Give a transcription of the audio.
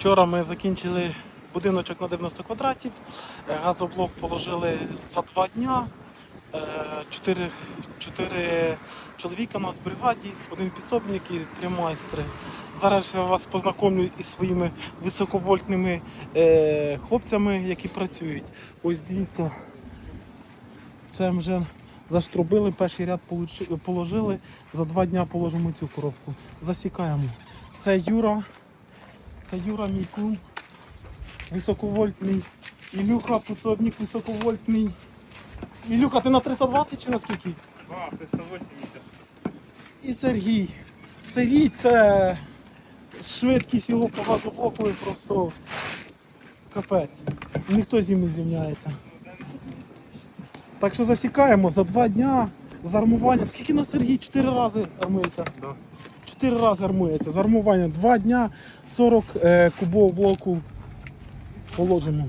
Вчора ми закінчили будиночок на 90 квадратів. Е, Газоблок положили за два дня. Е, Чотири, чотири чоловіка у нас в бригаді, один підсобник і три майстри. Зараз я вас познайомлю із своїми високовольтними е, хлопцями, які працюють. Ось дивіться, це вже заштрубили, перший ряд положили. За два дня положимо цю коробку. Засікаємо. Це Юра. Це Юра мій кум. Високовольтний. Ілюха, подсобник високовольтний. Ілюха, ти на 320 чи на скільки? 2, 380. І Сергій. Сергій це швидкість його по газоблоку просто капець. Ніхто з ним не зрівняється. Так що засікаємо за два дня з армуванням. Скільки на Сергій? Чотири рази армується? Да. Чотири рази армується. Зармування 2 дня 40 е, кубов блоку положимо.